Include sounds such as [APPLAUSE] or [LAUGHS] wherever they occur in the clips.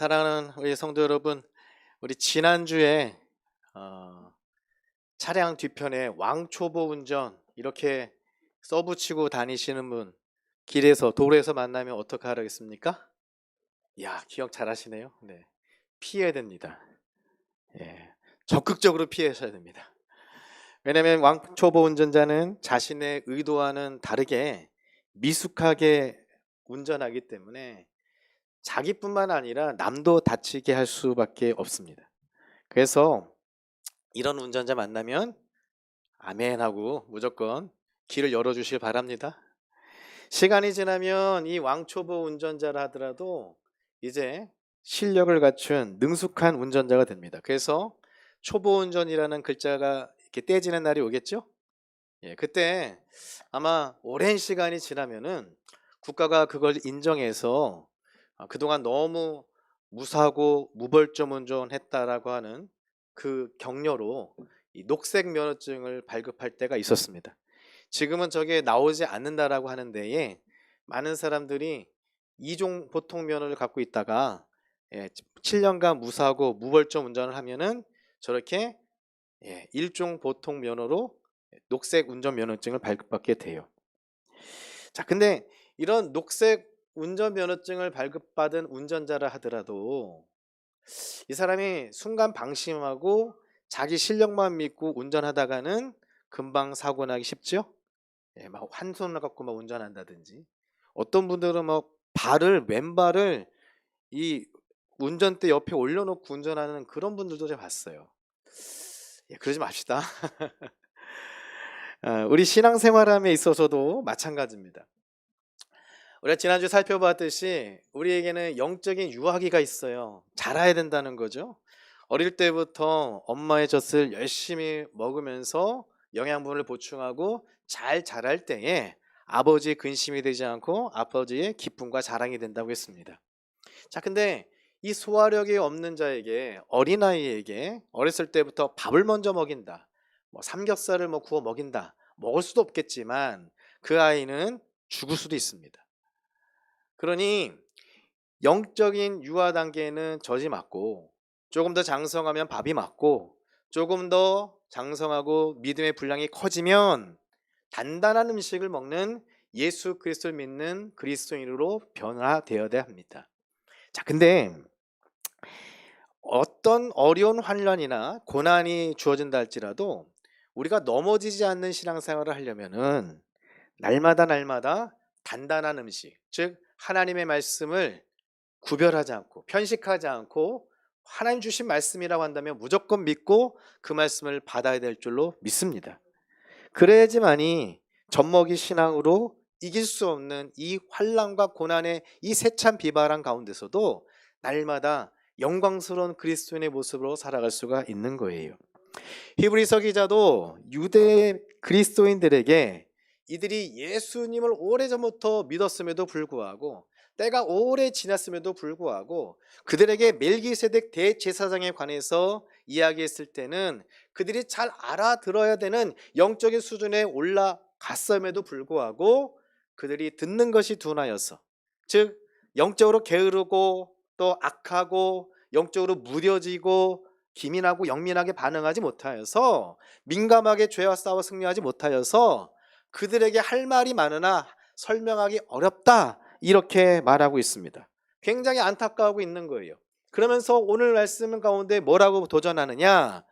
사랑하는 우리 성도 여러분, 우리 지난주에 어, 차량 뒤편에 왕초보 운전 이렇게 써붙이고 다니시는 분 길에서 도로에서 만나면 어떻게 하겠습니까? 야 기억 잘하시네요. 네, 피해야 됩니다. 예, 적극적으로 피하셔야 됩니다. 왜냐하면 왕초보 운전자는 자신의 의도와는 다르게 미숙하게 운전하기 때문에 자기뿐만 아니라 남도 다치게 할 수밖에 없습니다. 그래서 이런 운전자 만나면 아멘 하고 무조건 길을 열어주실 바랍니다. 시간이 지나면 이 왕초보 운전자라 하더라도 이제 실력을 갖춘 능숙한 운전자가 됩니다. 그래서 초보 운전이라는 글자가 이렇게 떼지는 날이 오겠죠? 예, 그때 아마 오랜 시간이 지나면은 국가가 그걸 인정해서 아, 그동안 너무 무사고 무벌점 운전했다라고 하는 그 격려로 이 녹색 면허증을 발급할 때가 있었습니다. 지금은 저게 나오지 않는다라고 하는 데에 많은 사람들이 이종 보통 면허를 갖고 있다가 예, 7년간 무사고 무벌점 운전을 하면은 저렇게 예, 일종 보통 면허로 녹색 운전 면허증을 발급받게 돼요. 자, 근데 이런 녹색 운전 면허증을 발급받은 운전자라 하더라도 이 사람이 순간 방심하고 자기 실력만 믿고 운전하다가는 금방 사고 나기 쉽죠? 예, 막 한 손을 갖고 막 운전한다든지 어떤 분들은 뭐 발을 왼발을 이 운전대 옆에 올려놓고 운전하는 그런 분들도 제가 봤어요. 예, 그러지 맙시다. [LAUGHS] 아, 우리 신앙생활함에 있어서도 마찬가지입니다. 우리가 지난주 살펴봤듯이 우리에게는 영적인 유아기가 있어요. 자라야 된다는 거죠. 어릴 때부터 엄마의 젖을 열심히 먹으면서 영양분을 보충하고 잘 자랄 때에 아버지의 근심이 되지 않고 아버지의 기쁨과 자랑이 된다고 했습니다. 자, 근데 이 소화력이 없는 자에게 어린아이에게 어렸을 때부터 밥을 먼저 먹인다. 뭐 삼겹살을 뭐 구워 먹인다. 먹을 수도 없겠지만 그 아이는 죽을 수도 있습니다. 그러니 영적인 유아 단계는 젖이 맞고 조금 더 장성하면 밥이 맞고 조금 더 장성하고 믿음의 분량이 커지면 단단한 음식을 먹는 예수 그리스도를 믿는 그리스도인으로 변화되어야 합니다. 자, 근데 어떤 어려운 환란이나 고난이 주어진다 할지라도 우리가 넘어지지 않는 신앙생활을 하려면은 날마다 날마다 단단한 음식, 즉 하나님의 말씀을 구별하지 않고 편식하지 않고 하나님 주신 말씀이라고 한다면 무조건 믿고 그 말씀을 받아야 될 줄로 믿습니다. 그래야지만이 젖먹이 신앙으로 이길 수 없는 이 환란과 고난의 이 세찬 비바람 가운데서도 날마다 영광스러운 그리스도인의 모습으로 살아갈 수가 있는 거예요. 히브리서 기자도 유대 그리스도인들에게 이들이 예수님을 오래전부터 믿었음에도 불구하고 때가 오래 지났음에도 불구하고 그들에게 멜기세덱 대제사장에 관해서 이야기했을 때는 그들이 잘 알아들어야 되는 영적인 수준에 올라갔음에도 불구하고 그들이 듣는 것이 둔하여서 즉 영적으로 게으르고 또 악하고 영적으로 무뎌지고 기민하고 영민하게 반응하지 못하여서 민감하게 죄와 싸워 승리하지 못하여서 그들에게 할 말이 많으나 설명하기 어렵다. 이렇게 말하고 있습니다. 굉장히 안타까워하고 있는 거예요. 그러면서 오늘 말씀 가운데 뭐라고 도전하느냐?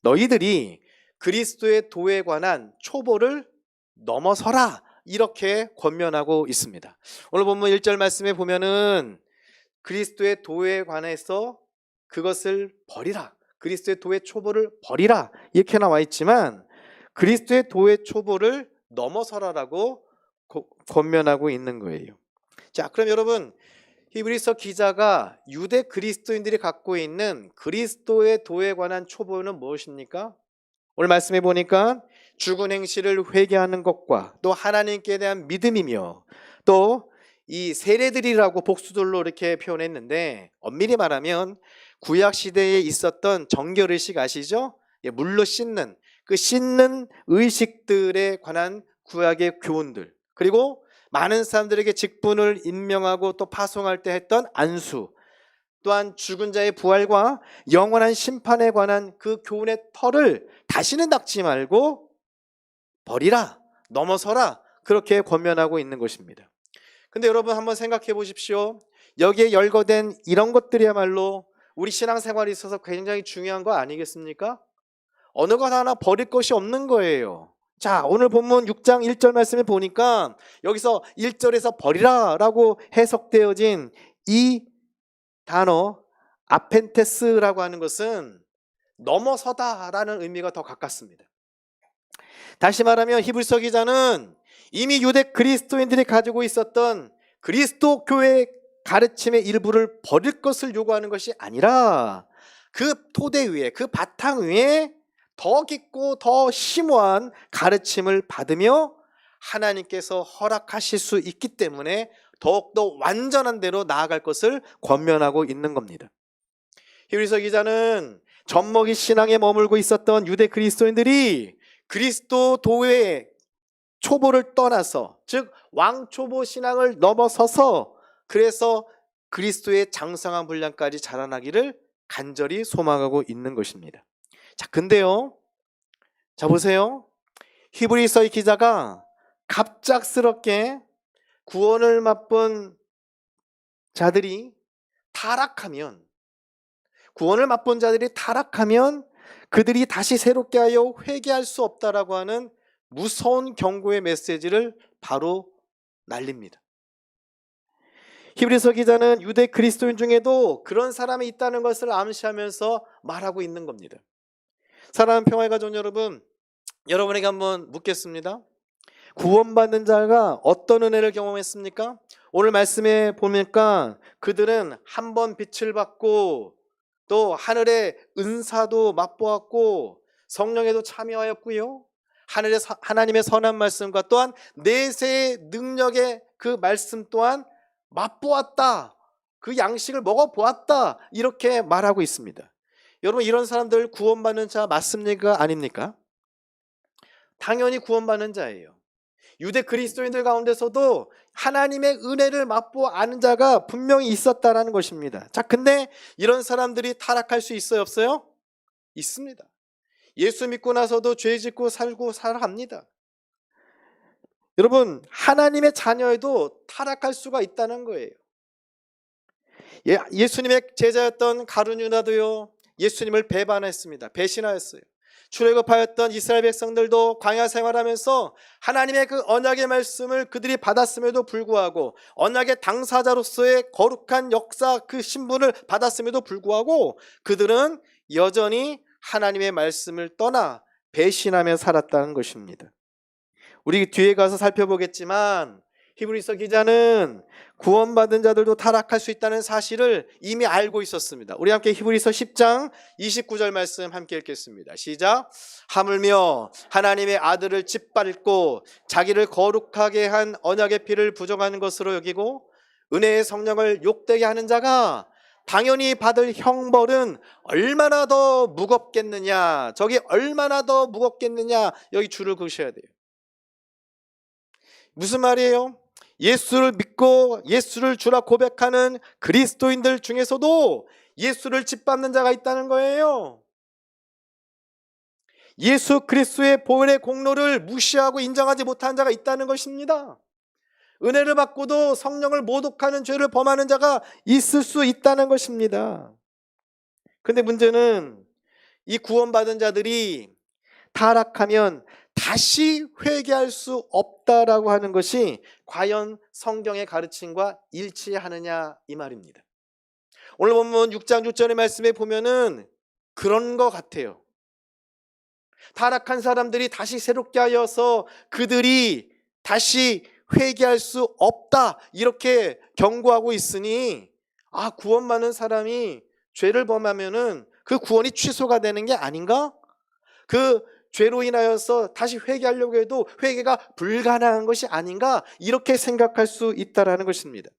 너희들이 그리스도의 도에 관한 초보를 넘어서라. 이렇게 권면하고 있습니다. 오늘 본문 1절 말씀에 보면은 그리스도의 도에 관해서 그것을 버리라. 그리스도의 도의 초보를 버리라. 이렇게 나와 있지만 그리스도의 도의 초보를 넘어서라라고 권면하고 있는 거예요. 자, 그럼 여러분 히브리서 기자가 유대 그리스도인들이 갖고 있는 그리스도의 도에 관한 초보는 무엇입니까? 오늘 말씀해 보니까 죽은 행실을 회개하는 것과 또 하나님께 대한 믿음이며 또 이 세례들이라고 복수들로 이렇게 표현했는데 엄밀히 말하면 구약 시대에 있었던 정결 의식 아시죠? 예, 물로 씻는 그 씻는 의식들에 관한 구약의 교훈들 그리고 많은 사람들에게 직분을 임명하고 또 파송할 때 했던 안수 또한 죽은 자의 부활과 영원한 심판에 관한 그 교훈의 털을 다시는 닦지 말고 버리라, 넘어서라 그렇게 권면하고 있는 것입니다. 근데 여러분 한번 생각해 보십시오. 여기에 열거된 이런 것들이야말로 우리 신앙생활에 있어서 굉장히 중요한 거 아니겠습니까? 어느 것 하나 버릴 것이 없는 거예요. 자, 오늘 본문 6장 1절 말씀을 보니까 여기서 1절에서 버리라 라고 해석되어진 이 단어 아펜테스라고 하는 것은 넘어서다 라는 의미가 더 가깝습니다. 다시 말하면 히브리서 기자는 이미 유대 그리스도인들이 가지고 있었던 그리스도 교회의 가르침의 일부를 버릴 것을 요구하는 것이 아니라 그 토대 위에 그 바탕 위에 더 깊고 더 심오한 가르침을 받으며 하나님께서 허락하실 수 있기 때문에 더욱더 완전한 대로 나아갈 것을 권면하고 있는 겁니다. 히브리서 기자는 젖먹이 신앙에 머물고 있었던 유대 그리스도인들이 그리스도 도의 초보를 떠나서 즉 왕초보 신앙을 넘어서서 그래서 그리스도의 장성한 분량까지 자라나기를 간절히 소망하고 있는 것입니다. 자, 근데요. 자, 보세요. 히브리서의 기자가 갑작스럽게 구원을 맛본 자들이 타락하면 구원을 맛본 자들이 타락하면 그들이 다시 새롭게 하여 회개할 수 없다라고 하는 무서운 경고의 메시지를 바로 날립니다. 히브리서 기자는 유대 그리스도인 중에도 그런 사람이 있다는 것을 암시하면서 말하고 있는 겁니다. 사랑하는 평화의 가족 여러분, 여러분에게 한번 묻겠습니다. 구원받는 자가 어떤 은혜를 경험했습니까? 오늘 말씀에 보니까 그들은 한 번 빛을 받고 또 하늘의 은사도 맛보았고 성령에도 참여하였고요. 하늘의 사- 하나님의 선한 말씀과 또한 내세의 능력의 그 말씀 또한 맛보았다. 그 양식을 먹어보았다. 이렇게 말하고 있습니다. 여러분 이런 사람들 구원받는 자 맞습니까? 아닙니까? 당연히 구원받는 자예요. 유대 그리스도인들 가운데서도 하나님의 은혜를 맛보 아는 자가 분명히 있었다라는 것입니다. 자, 근데 이런 사람들이 타락할 수 있어요, 없어요? 있습니다. 예수 믿고 나서도 죄 짓고 살고 살아갑니다. 여러분, 하나님의 자녀에도 타락할 수가 있다는 거예요. 예, 예수님의 제자였던 가룟 유다도요. 예수님을 배반했습니다. 배신하였어요. 출애굽하였던 이스라엘 백성들도 광야 생활하면서 하나님의 그 언약의 말씀을 그들이 받았음에도 불구하고 언약의 당사자로서의 거룩한 역사 그 신분을 받았음에도 불구하고 그들은 여전히 하나님의 말씀을 떠나 배신하며 살았다는 것입니다. 우리 뒤에 가서 살펴보겠지만 히브리서 기자는 구원받은 자들도 타락할 수 있다는 사실을 이미 알고 있었습니다. 우리 함께 히브리서 10장 29절 말씀 함께 읽겠습니다. 시작. 하물며 하나님의 아들을 짓밟고 자기를 거룩하게 한 언약의 피를 부정하는 것으로 여기고 은혜의 성령을 욕되게 하는 자가 당연히 받을 형벌은 얼마나 더 무겁겠느냐. 저기 얼마나 더 무겁겠느냐. 여기 줄을 그으셔야 돼요. 무슨 말이에요? 예수를 믿고 예수를 주라 고백하는 그리스도인들 중에서도 예수를 짓밟는 자가 있다는 거예요. 예수 그리스도의 보혈의 공로를 무시하고 인정하지 못하는 자가 있다는 것입니다. 은혜를 받고도 성령을 모독하는 죄를 범하는 자가 있을 수 있다는 것입니다. 근데 문제는 이 구원받은 자들이 타락하면 다시 회개할 수 없다라고 하는 것이 과연 성경의 가르침과 일치하느냐 이 말입니다. 오늘 본문 6장 6절의 말씀에 보면은 그런 것 같아요. 타락한 사람들이 다시 새롭게 하여서 그들이 다시 회개할 수 없다 이렇게 경고하고 있으니 아 구원 받는 사람이 죄를 범하면은 그 구원이 취소가 되는 게 아닌가? 그 죄로 인하여서 다시 회개하려고 해도 회개가 불가능한 것이 아닌가 이렇게 생각할 수 있다라는 것입니다.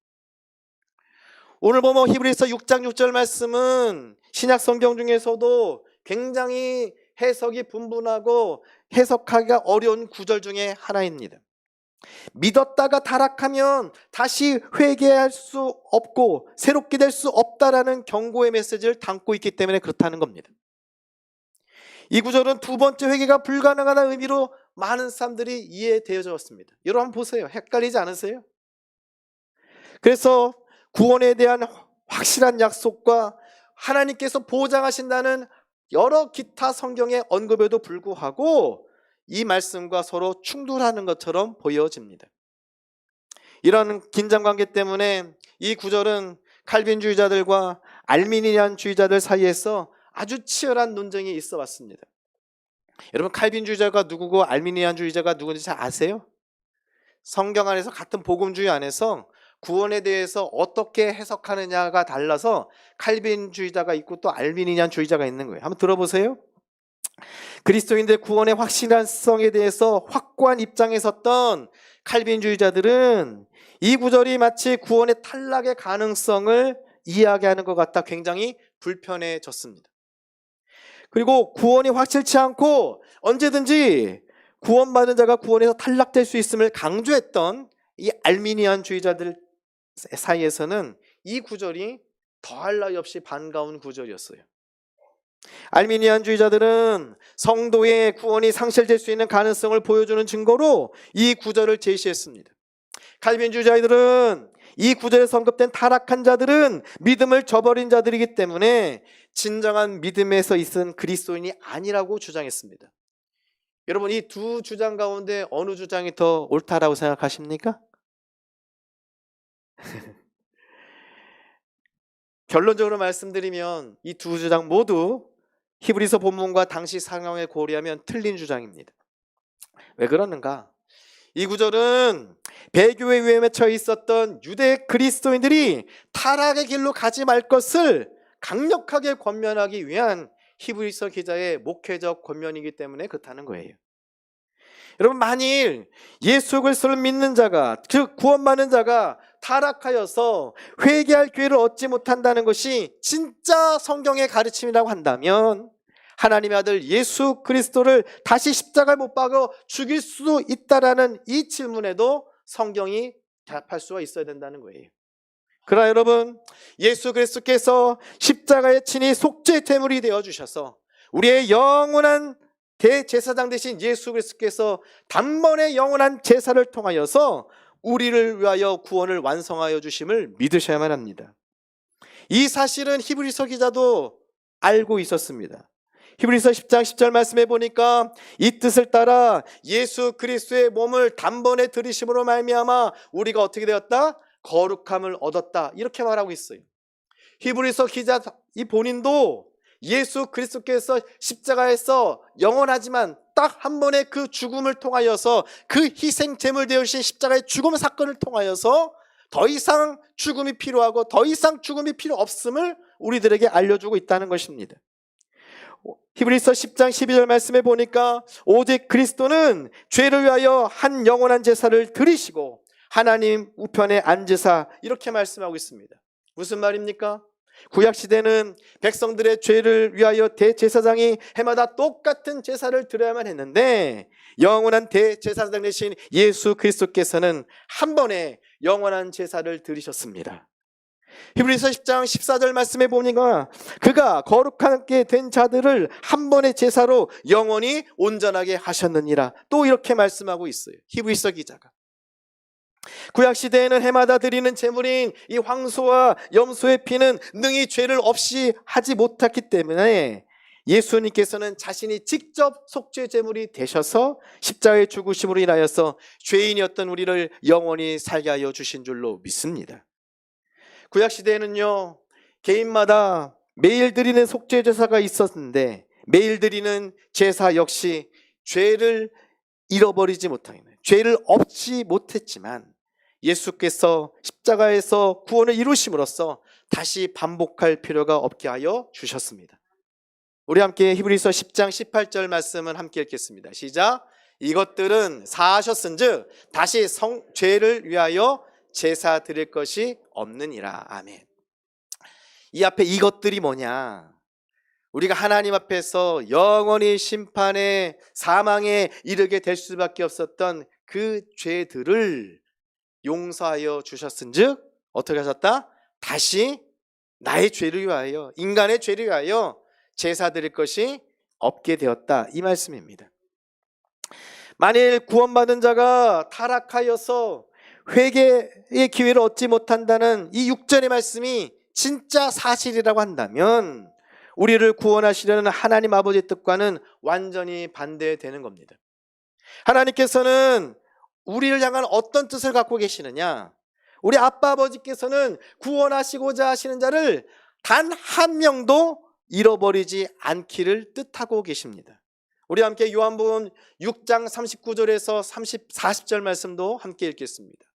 오늘 보면 히브리서 6장 6절 말씀은 신약 성경 중에서도 굉장히 해석이 분분하고 해석하기가 어려운 구절 중에 하나입니다. 믿었다가 타락하면 다시 회개할 수 없고 새롭게 될 수 없다라는 경고의 메시지를 담고 있기 때문에 그렇다는 겁니다. 이 구절은 두 번째 회개가 불가능하다는 의미로 많은 사람들이 이해되어졌습니다. 여러분 보세요. 헷갈리지 않으세요? 그래서 구원에 대한 확실한 약속과 하나님께서 보장하신다는 여러 기타 성경의 언급에도 불구하고 이 말씀과 서로 충돌하는 것처럼 보여집니다. 이런 긴장 관계 때문에 이 구절은 칼빈주의자들과 알미니안 주의자들 사이에서 아주 치열한 논쟁이 있어 왔습니다. 여러분 칼빈주의자가 누구고 알미니안주의자가 누군지 잘 아세요? 성경 안에서 같은 복음주의 안에서 구원에 대해서 어떻게 해석하느냐가 달라서 칼빈주의자가 있고 또 알미니안주의자가 있는 거예요. 한번 들어보세요. 그리스도인들 구원의 확실한 성에 대해서 확고한 입장에 섰던 칼빈주의자들은 이 구절이 마치 구원의 탈락의 가능성을 이야기하는 것 같다 굉장히 불편해졌습니다. 그리고 구원이 확실치 않고 언제든지 구원받은 자가 구원에서 탈락될 수 있음을 강조했던 이 알미니안 주의자들 사이에서는 이 구절이 더할 나위 없이 반가운 구절이었어요. 알미니안 주의자들은 성도의 구원이 상실될 수 있는 가능성을 보여주는 증거로 이 구절을 제시했습니다. 칼빈 주의자들은 이 구절에 언급된 타락한 자들은 믿음을 저버린 자들이기 때문에 진정한 믿음에서 있은 그리스도인이 아니라고 주장했습니다. 여러분 이 두 주장 가운데 어느 주장이 더 옳다라고 생각하십니까? [LAUGHS] 결론적으로 말씀드리면 이 두 주장 모두 히브리서 본문과 당시 상황을 고려하면 틀린 주장입니다. 왜 그러는가? 이 구절은 배교의 위험에 처해 있었던 유대 그리스도인들이 타락의 길로 가지 말 것을 강력하게 권면하기 위한 히브리서 기자의 목회적 권면이기 때문에 그렇다는 거예요. 여러분 만일 예수 그리스도를 믿는 자가 즉 구원받는 자가 타락하여서 회개할 기회를 얻지 못한다는 것이 진짜 성경의 가르침이라고 한다면 하나님의 아들 예수 그리스도를 다시 십자가에 못 박아 죽일 수도 있다라는 이 질문에도 성경이 답할 수가 있어야 된다는 거예요. 그러나 여러분 예수 그리스도께서 십자가에 친히 속죄 제물이 되어 주셔서 우리의 영원한 대제사장 되신 예수 그리스도께서 단번에 영원한 제사를 통하여서 우리를 위하여 구원을 완성하여 주심을 믿으셔야만 합니다. 이 사실은 히브리서 기자도 알고 있었습니다. 히브리서 10장 10절 말씀해 보니까 이 뜻을 따라 예수 그리스도의 몸을 단번에 들이심으로 말미암아 우리가 어떻게 되었다? 거룩함을 얻었다. 이렇게 말하고 있어요. 히브리서 기자 이 본인도 예수 그리스도께서 십자가에서 영원하지만 딱 한 번의 그 죽음을 통하여서 그 희생 제물 되어주신 십자가의 죽음 사건을 통하여서 더 이상 죽음이 필요하고 더 이상 죽음이 필요 없음을 우리들에게 알려주고 있다는 것입니다. 히브리서 10장 12절 말씀에 보니까 오직 그리스도는 죄를 위하여 한 영원한 제사를 드리시고 하나님 우편에 앉으사 이렇게 말씀하고 있습니다. 무슨 말입니까? 구약 시대는 백성들의 죄를 위하여 대제사장이 해마다 똑같은 제사를 드려야만 했는데 영원한 대제사장 되신 예수 그리스도께서는 한 번에 영원한 제사를 드리셨습니다. 히브리서 10장 14절 말씀에 보니까 그가 거룩하게 된 자들을 한 번의 제사로 영원히 온전하게 하셨느니라 또 이렇게 말씀하고 있어요. 히브리서 기자가. 구약 시대에는 해마다 드리는 제물인 이 황소와 염소의 피는 능히 죄를 없이 하지 못했기 때문에 예수님께서는 자신이 직접 속죄 제물이 되셔서 십자가의 죽으심으로 인하여서 죄인이었던 우리를 영원히 살게 하여 주신 줄로 믿습니다. 구약 시대에는요 개인마다 매일 드리는 속죄 제사가 있었는데 매일 드리는 제사 역시 죄를 잃어버리지 못하는 죄를 없지 못했지만 예수께서 십자가에서 구원을 이루심으로써 다시 반복할 필요가 없게 하여 주셨습니다. 우리 함께 히브리서 10장 18절 말씀을 함께 읽겠습니다. 시작. 이것들은 사하셨은즉 다시 성 죄를 위하여 제사 드릴 것이 없느니라. 아멘. 이 앞에 이것들이 뭐냐? 우리가 하나님 앞에서 영원히 심판의 사망에 이르게 될 수밖에 없었던 그 죄들을 용서하여 주셨은즉 어떻게 하셨다? 다시 나의 죄를 위하여 인간의 죄를 위하여 제사 드릴 것이 없게 되었다 이 말씀입니다. 만일 구원받은 자가 타락하여서 회개의 기회를 얻지 못한다는 이 6절의 말씀이 진짜 사실이라고 한다면 우리를 구원하시려는 하나님 아버지의 뜻과는 완전히 반대되는 겁니다. 하나님께서는 우리를 향한 어떤 뜻을 갖고 계시느냐? 우리 아빠 아버지께서는 구원하시고자 하시는 자를 단 한 명도 잃어버리지 않기를 뜻하고 계십니다. 우리 함께 요한복음 6장 39절에서 30, 40절 말씀도 함께 읽겠습니다.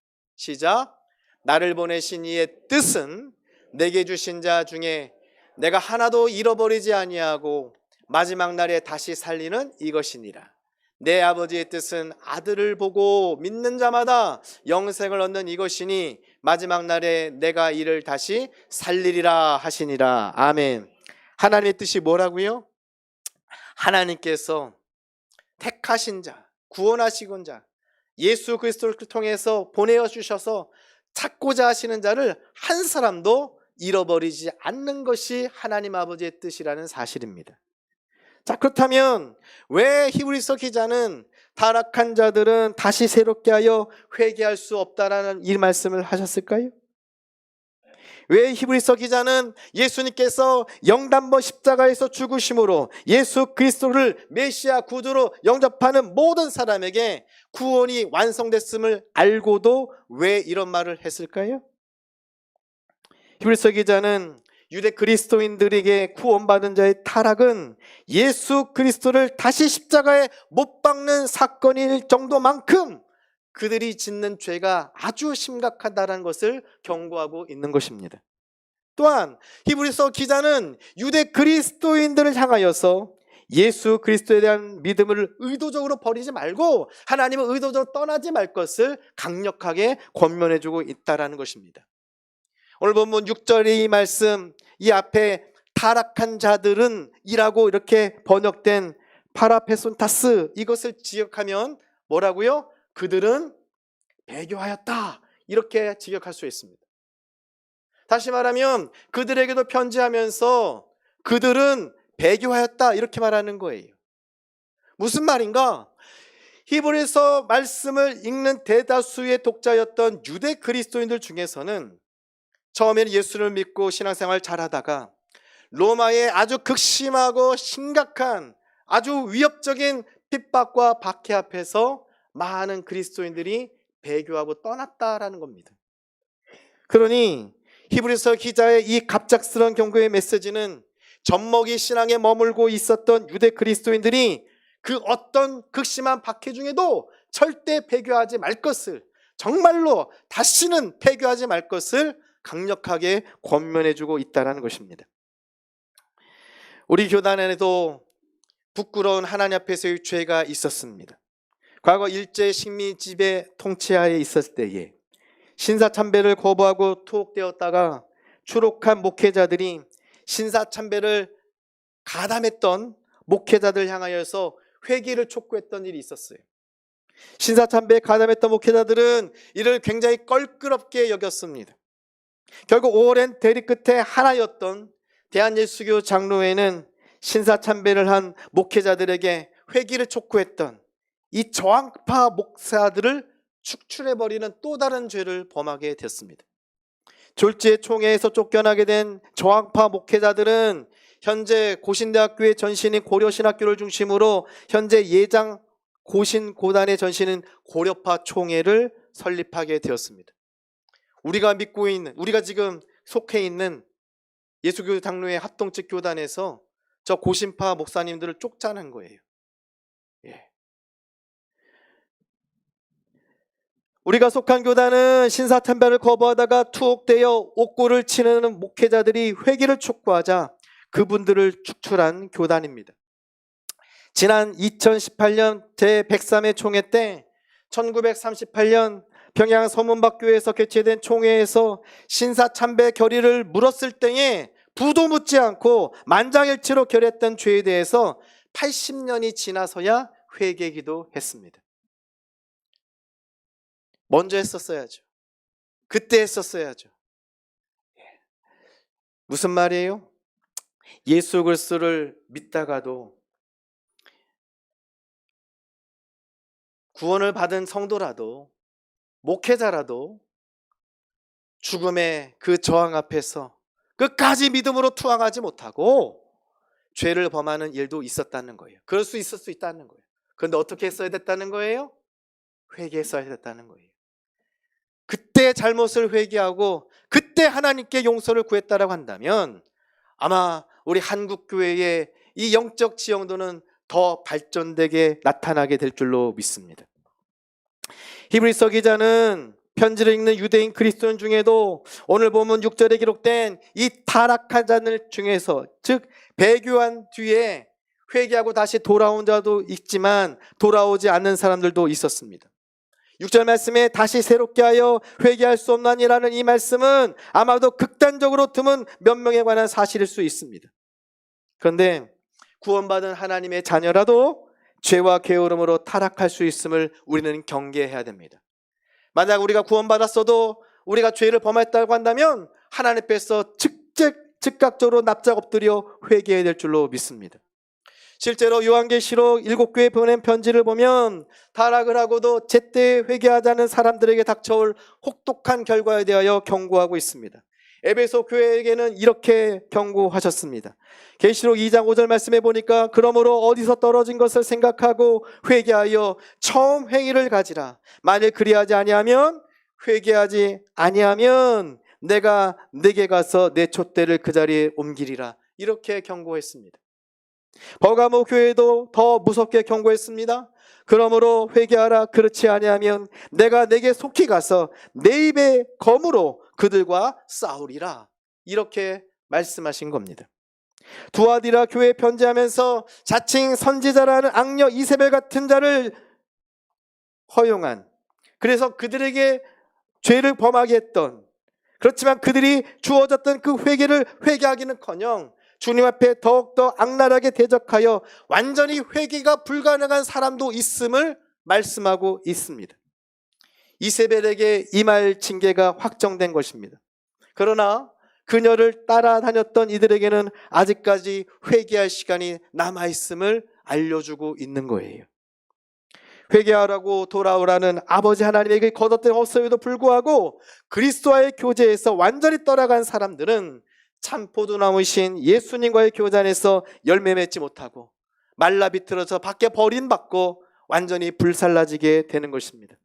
시작. 나를 보내신 이의 뜻은 내게 주신 자 중에 내가 하나도 잃어버리지 아니하고 마지막 날에 다시 살리는 이것이니라. 내 아버지의 뜻은 아들을 보고 믿는 자마다 영생을 얻는 이것이니 마지막 날에 내가 이를 다시 살리리라 하시니라. 아멘. 하나님의 뜻이 뭐라고요? 하나님께서 택하신 자, 구원하시곤 자, 예수 그리스도를 통해서 보내어 주셔서 찾고자 하시는 자를 한 사람도 잃어버리지 않는 것이 하나님 아버지의 뜻이라는 사실입니다. 자, 그렇다면 왜 히브리서 기자는 타락한 자들은 다시 새롭게 하여 회개할 수 없다라는 이 말씀을 하셨을까요? 왜 히브리서 기자는 예수님께서 영단번 십자가에서 죽으심으로 예수 그리스도를 메시아 구주로 영접하는 모든 사람에게 구원이 완성됐음을 알고도 왜 이런 말을 했을까요? 히브리서 기자는 유대 그리스도인들에게 구원받은 자의 타락은 예수 그리스도를 다시 십자가에 못 박는 사건일 정도만큼 그들이 짓는 죄가 아주 심각하다는 것을 경고하고 있는 것입니다. 또한 히브리서 기자는 유대 그리스도인들을 향하여서 예수 그리스도에 대한 믿음을 의도적으로 버리지 말고 하나님을 의도적으로 떠나지 말 것을 강력하게 권면해 주고 있다라는 것입니다. 오늘 본문 6절의 이 말씀 이 앞에 타락한 자들은 이라고 이렇게 번역된 파라페손타스 이것을 지역하면 뭐라고요? 그들은 배교하였다. 이렇게 직역할 수 있습니다. 다시 말하면 그들에게도 편지하면서 그들은 배교하였다. 이렇게 말하는 거예요. 무슨 말인가? 히브리서 말씀을 읽는 대다수의 독자였던 유대 그리스도인들 중에서는 처음에는 예수를 믿고 신앙생활 잘하다가 로마의 아주 극심하고 심각한 아주 위협적인 핍박과 박해 앞에서 많은 그리스도인들이 배교하고 떠났다라는 겁니다. 그러니 히브리서 기자의 이 갑작스러운 경고의 메시지는 젖먹이 신앙에 머물고 있었던 유대 그리스도인들이 그 어떤 극심한 박해 중에도 절대 배교하지 말 것을 정말로 다시는 배교하지 말 것을 강력하게 권면해주고 있다는 것입니다. 우리 교단 에도 부끄러운 하나님 앞에서의 죄가 있었습니다. 과거 일제 식민 지배 통치하에 있었을 때에 신사참배를 거부하고 투옥되었다가 추록한 목회자들이 신사참배를 가담했던 목회자들 향하여서 회개를 촉구했던 일이 있었어요. 신사참배에 가담했던 목회자들은 이를 굉장히 껄끄럽게 여겼습니다. 결국 오랜 대립 끝에 하나였던 대한예수교 장로회는 신사참배를 한 목회자들에게 회기를 촉구했던 이 저항파 목사들을 축출해버리는 또 다른 죄를 범하게 됐습니다. 졸지의 총회에서 쫓겨나게 된 저항파 목회자들은 현재 고신대학교의 전신인 고려신학교를 중심으로 현재 예장 고신고단의 전신인 고려파 총회를 설립하게 되었습니다. 우리가 믿고 있는 우리가 지금 속해 있는 예수교 당로의 합동측 교단에서 저 고신파 목사님들을 쫓자는 거예요. 우리가 속한 교단은 신사참배를 거부하다가 투옥되어 옥고를 치는 목회자들이 회개를 촉구하자 그분들을 축출한 교단입니다. 지난 2018년 제103회 총회 때 1938년 평양 서문박교에서 개최된 총회에서 신사참배 결의를 물었을 때에 부도 묻지 않고 만장일치로 결했던 죄에 대해서 80년이 지나서야 회개기도 했습니다. 먼저 했었어야죠. 그때 했었어야죠. 예. 무슨 말이에요? 예수 그리스도를 믿다가도 구원을 받은 성도라도 목회자라도 죽음의 그 저항 앞에서 끝까지 믿음으로 투항하지 못하고 죄를 범하는 일도 있었다는 거예요. 그럴 수 있을 수 있다는 거예요. 그런데 어떻게 했어야 됐다는 거예요? 회개했어야 됐다는 거예요. 그때 잘못을 회개하고 그때 하나님께 용서를 구했다라고 한다면 아마 우리 한국 교회의 이 영적 지형도는 더 발전되게 나타나게 될 줄로 믿습니다. 히브리서 기자는 편지를 읽는 유대인 그리스도인 중에도 오늘 보면 6절에 기록된 이 타락한 자들 중에서 즉 배교한 뒤에 회개하고 다시 돌아온 자도 있지만 돌아오지 않는 사람들도 있었습니다. 6절 말씀에 다시 새롭게 하여 회개할 수 없나니라는 이 말씀은 아마도 극단적으로 드문 몇 명에 관한 사실일 수 있습니다. 그런데 구원받은 하나님의 자녀라도 죄와 게으름으로 타락할 수 있음을 우리는 경계해야 됩니다. 만약 우리가 구원받았어도 우리가 죄를 범했다고 한다면 하나님 앞에서 즉즉 즉각적으로 납작 엎드려 회개해야 될 줄로 믿습니다. 실제로 요한계시록 일곱 교회 보낸 편지를 보면 타락을 하고도 제때 회개하자는 사람들에게 닥쳐올 혹독한 결과에 대하여 경고하고 있습니다. 에베소 교회에게는 이렇게 경고하셨습니다. 계시록 2장 5절 말씀해 보니까 그러므로 어디서 떨어진 것을 생각하고 회개하여 처음 행위를 가지라. 만일 그리하지 아니하면 회개하지 아니하면 내가 내게 가서 내 촛대를 그 자리에 옮기리라. 이렇게 경고했습니다. 버가모 교회도 더 무섭게 경고했습니다. 그러므로 회개하라 그렇지 아니하면 내가 내게 속히 가서 내 입에 검으로 그들과 싸우리라. 이렇게 말씀하신 겁니다. 두아디라 교회 편지하면서 자칭 선지자라는 악녀 이세벨 같은 자를 허용한 그래서 그들에게 죄를 범하게 했던 그렇지만 그들이 주어졌던 그 회개를 회개하기는커녕 주님 앞에 더욱더 악랄하게 대적하여 완전히 회개가 불가능한 사람도 있음을 말씀하고 있습니다. 이세벨에게 이말 징계가 확정된 것입니다. 그러나 그녀를 따라다녔던 이들에게는 아직까지 회개할 시간이 남아있음을 알려주고 있는 거예요. 회개하라고 돌아오라는 아버지 하나님에게 거뒀던 없음에도 불구하고 그리스도와의 교제에서 완전히 떠나간 사람들은 참 포도나무신 예수님과의 교단에서 열매 맺지 못하고 말라 비틀어서 밖에 버림받고 완전히 불살라지게 되는 것입니다.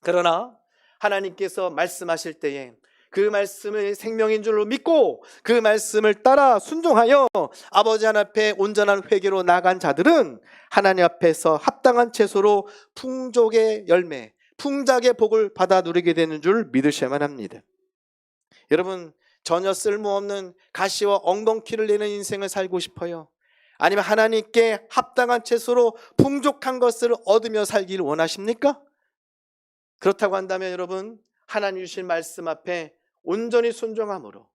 그러나 하나님께서 말씀하실 때에 그 말씀을 생명인 줄로 믿고 그 말씀을 따라 순종하여 아버지 하나님 앞에 온전한 회개로 나간 자들은 하나님 앞에서 합당한 채소로 풍족의 열매, 풍작의 복을 받아 누리게 되는 줄 믿으셔야만 합니다. 여러분 전혀 쓸모없는 가시와 엉겅퀴를 내는 인생을 살고 싶어요. 아니면 하나님께 합당한 채소로 풍족한 것을 얻으며 살기를 원하십니까? 그렇다고 한다면 여러분 하나님 주신 말씀 앞에 온전히 순종함으로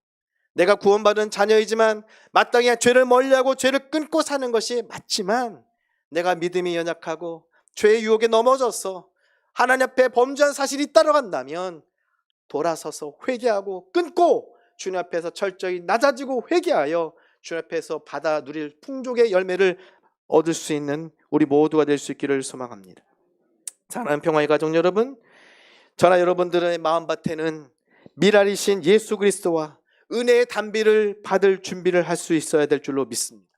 내가 구원받은 자녀이지만 마땅히 죄를 멀리하고 죄를 끊고 사는 것이 맞지만 내가 믿음이 연약하고 죄의 유혹에 넘어져서 하나님 앞에 범죄한 사실이 한다면 돌아서서 회개하고 끊고 주님 앞에서 철저히 낮아지고 회개하여 주님 앞에서 받아 누릴 풍족의 열매를 얻을 수 있는 우리 모두가 될 수 있기를 소망합니다. 사랑하는 평화의 가족 여러분, 저나 여러분들의 마음밭에는 미랄이신 예수 그리스도와 은혜의 담비를 받을 준비를 할 수 있어야 될 줄로 믿습니다.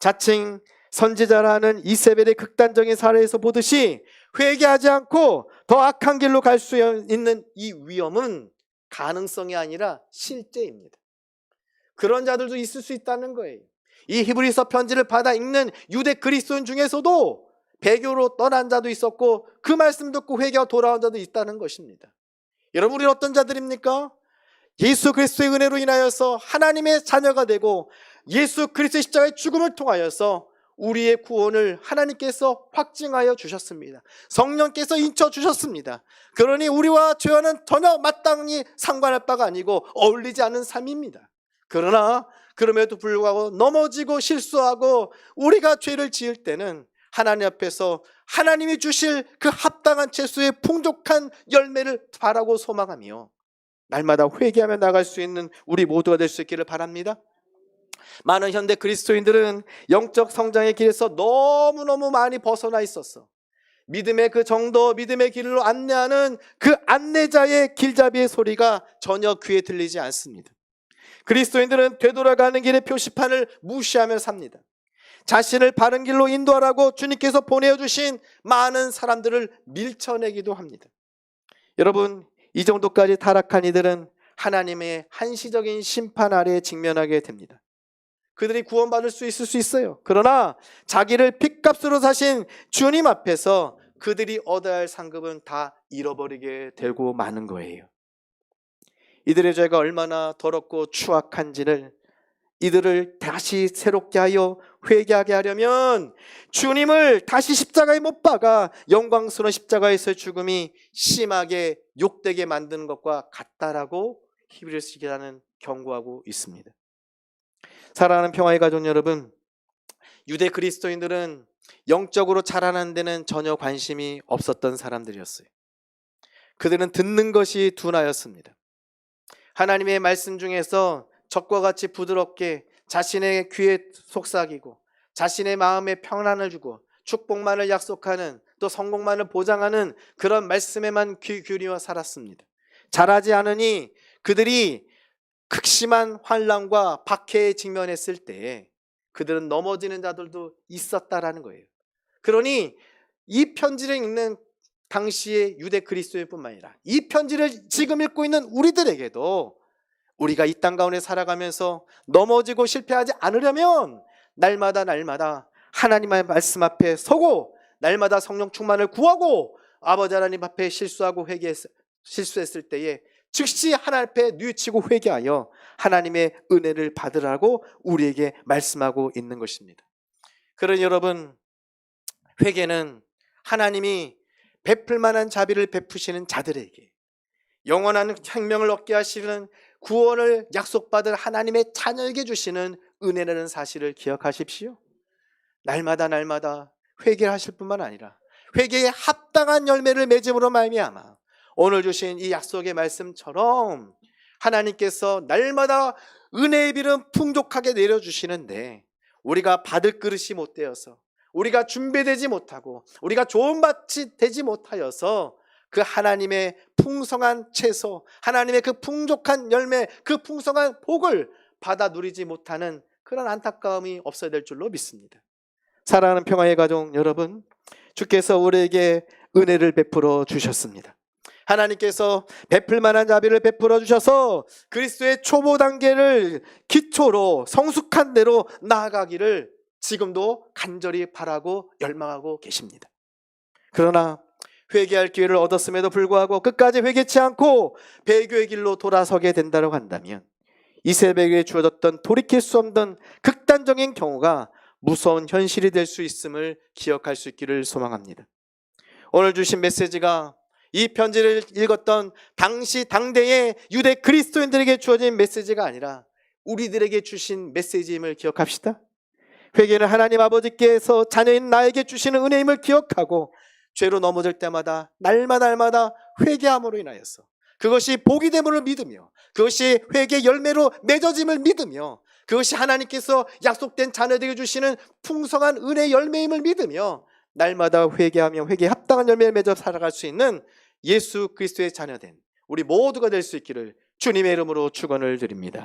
자칭 선지자라는 이세벨의 극단적인 사례에서 보듯이 회개하지 않고 더 악한 길로 갈 수 있는 이 위험은 가능성이 아니라 실제입니다. 그런 자들도 있을 수 있다는 거예요. 이 히브리서 편지를 받아 읽는 유대 그리스도인 중에서도 배교로 떠난 자도 있었고 그 말씀 듣고 회개하고 돌아온 자도 있다는 것입니다. 여러분 우리 어떤 자들입니까? 예수 그리스도의 은혜로 인하여서 하나님의 자녀가 되고 예수 그리스도의 십자가의 죽음을 통하여서 우리의 구원을 하나님께서 확증하여 주셨습니다. 성령께서 인쳐 주셨습니다. 그러니 우리와 죄와는 전혀 마땅히 상관할 바가 아니고 어울리지 않은 삶입니다. 그러나 그럼에도 불구하고 넘어지고 실수하고 우리가 죄를 지을 때는 하나님 앞에서 하나님이 주실 그 합당한 채소의 풍족한 열매를 바라고 소망하며 날마다 회개하며 나갈 수 있는 우리 모두가 될 수 있기를 바랍니다. 많은 현대 그리스도인들은 영적 성장의 길에서 너무너무 많이 벗어나 있었어. 믿음의 그 정도, 믿음의 길로 안내하는 그 안내자의 길잡이의 소리가 전혀 귀에 들리지 않습니다. 그리스도인들은 되돌아가는 길의 표시판을 무시하며 삽니다. 자신을 바른 길로 인도하라고 주님께서 보내주신 많은 사람들을 밀쳐내기도 합니다. 여러분, 이 정도까지 타락한 이들은 하나님의 한시적인 심판 아래에 직면하게 됩니다. 그들이 구원받을 수 있을 수 있어요. 그러나 자기를 핏값으로 사신 주님 앞에서 그들이 얻어야 할 상급은 다 잃어버리게 되고 마는 거예요. 이들의 죄가 얼마나 더럽고 추악한지를 이들을 다시 새롭게 하여 회개하게 하려면 주님을 다시 십자가에 못 박아 영광스러운 십자가에서 죽음이 심하게 욕되게 만드는 것과 같다라고 히브리서 기자는 경고하고 있습니다. 사랑하는 평화의 가족 여러분, 유대 그리스도인들은 영적으로 자라는 데는 전혀 관심이 없었던 사람들이었어요. 그들은 듣는 것이 둔하였습니다. 하나님의 말씀 중에서 적과 같이 부드럽게 자신의 귀에 속삭이고 자신의 마음에 평안을 주고 축복만을 약속하는 또 성공만을 보장하는 그런 말씀에만 귀 기울여 살았습니다. 잘하지 않으니 그들이 극심한 환란과 박해에 직면했을 때 그들은 넘어지는 자들도 있었다라는 거예요. 그러니 이 편지를 읽는 당시의 유대 그리스도인뿐만 아니라 이 편지를 지금 읽고 있는 우리들에게도 우리가 이 땅 가운데 살아가면서 넘어지고 실패하지 않으려면 날마다 날마다 하나님의 말씀 앞에 서고 날마다 성령 충만을 구하고 아버지 하나님 앞에 실수하고 회개 실수했을 때에 즉시 하나님 앞에 뉘우치고 회개하여 하나님의 은혜를 받으라고 우리에게 말씀하고 있는 것입니다. 그러니 여러분 회개는 하나님이 베풀 만한 자비를 베푸시는 자들에게 영원한 생명을 얻게 하시는 구원을 약속받을 하나님의 자녀에게 주시는 은혜라는 사실을 기억하십시오. 날마다 날마다 회개를 하실 뿐만 아니라 회개에 합당한 열매를 맺음으로 말미암아 오늘 주신 이 약속의 말씀처럼 하나님께서 날마다 은혜의 비는 풍족하게 내려주시는데 우리가 받을 그릇이 못 되어서 우리가 준비되지 못하고 우리가 좋은 밭이 되지 못하여서 그 하나님의 풍성한 채소, 하나님의 그 풍족한 열매, 그 풍성한 복을 받아 누리지 못하는 그런 안타까움이 없어야 될 줄로 믿습니다. 사랑하는 평화의 가족 여러분, 주께서 우리에게 은혜를 베풀어 주셨습니다. 하나님께서 베풀 만한 자비를 베풀어 주셔서 그리스도의 초보 단계를 기초로 성숙한 대로 나아가기를 지금도 간절히 바라고 열망하고 계십니다. 그러나 회개할 기회를 얻었음에도 불구하고 끝까지 회개치 않고 배교의 길로 돌아서게 된다고 한다면 이 새벽에 주어졌던 돌이킬 수 없는 극단적인 경우가 무서운 현실이 될 수 있음을 기억할 수 있기를 소망합니다. 오늘 주신 메시지가 이 편지를 읽었던 당시 당대의 유대 그리스도인들에게 주어진 메시지가 아니라 우리들에게 주신 메시지임을 기억합시다. 회개는 하나님 아버지께서 자녀인 나에게 주시는 은혜임을 기억하고 죄로 넘어질 때마다 날마다 날마다 회개함으로 인하여서 그것이 복이 됨을 믿으며 그것이 회개 열매로 맺어짐을 믿으며 그것이 하나님께서 약속된 자녀들에게 주시는 풍성한 은혜 열매임을 믿으며 날마다 회개하며 회개에 합당한 열매를 맺어 살아갈 수 있는 예수 그리스도의 자녀된 우리 모두가 될 수 있기를 주님의 이름으로 축원을 드립니다.